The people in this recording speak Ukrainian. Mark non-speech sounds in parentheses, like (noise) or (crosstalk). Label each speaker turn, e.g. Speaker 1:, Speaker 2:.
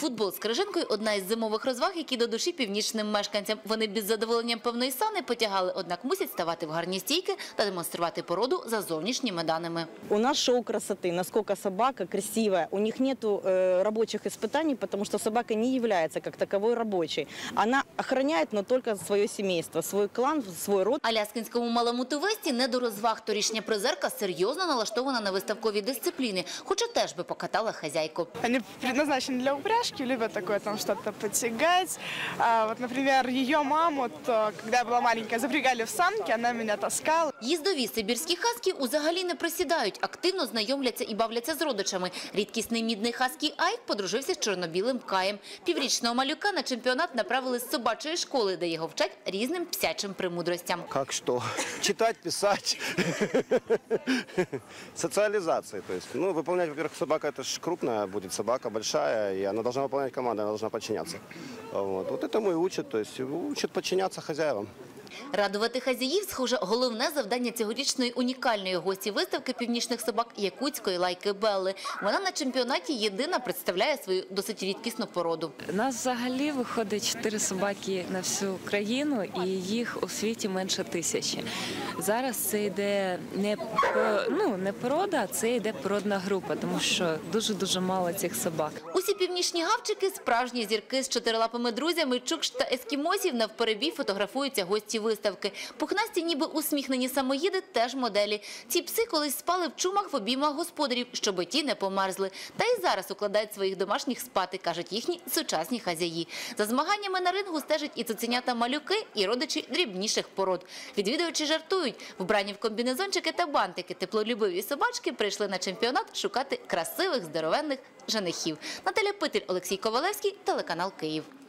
Speaker 1: Футбол з крижинкою – одна із зимових розваг, які до душі північним мешканцям. Вони без задоволенням певної сани потягали, однак мусять ставати в гарні стійки та демонструвати породу за зовнішніми даними.
Speaker 2: У нас шоу красоты, насколько собака красивая. У них нет рабочих испытаний, потому что собака не является как таковой рабочей. Она охраняет, но только свое семейство, свой клан, свой род.
Speaker 1: Аляскінському малому тувесті не до розваг. Торішня призерка серйозно налаштована на виставкові дисципліни, хоча теж би покатала хазяйку.
Speaker 3: Они предназначены для упряжки, любят такое там что-то подтягать. А, вот, например, ее маму, то, когда я была маленькая, запрягали в санки, она меня таскала.
Speaker 1: Їздові сибірські хаски узагалі не присідають, активно знайомляться і бавляться з родичами. Рідкісний мідний хаскі Айк подружився з чорнобілим Каєм. Піврічного малюка на чемпіонат направили з собачої школи, де його вчать різним псячим премудростям.
Speaker 4: Как что? (laughs) Читать, писать. (laughs) Социализации. То есть, ну, выполнять, во-первых, собака это же крупная будет собака, большая, и она должна выполнять команды, она должна подчиняться. Вот, вот этому и учат, то есть учат подчиняться хозяевам.
Speaker 1: Радувати хазяїв, схоже, головне завдання цьогорічної унікальної гості виставки північних собак якутської лайки Белли. Вона на чемпіонаті єдина представляє свою досить рідкісну породу.
Speaker 5: У нас взагалі виходить чотири собаки на всю країну, і їх у світі менше тисячі. Зараз це йде не ну, не порода, а це йде породна група, тому що дуже дуже мало цих собак.
Speaker 1: Усі північні гавчики – справжні зірки з чотирилапими друзями, чукш та ескімосів навперебій фотографуються гості виставки. Пухнасті, ніби усміхнені самоїди, теж моделі. Ці пси колись спали в чумах в обіймах господарів, щоби ті не померзли. Та й зараз укладають своїх домашніх спати, кажуть їхні сучасні хазяї. За змаганнями на рингу стежать і цуценята малюки, і родичі дрібніших пород. Відвідувачі жартують, вбрані в комбінезончики та бантики, теплолюбиві собачки прийшли на чемпіонат шукати красивих, здоровенних женихів. Наталя Питель, Олексій Ковалевський, телеканал Київ.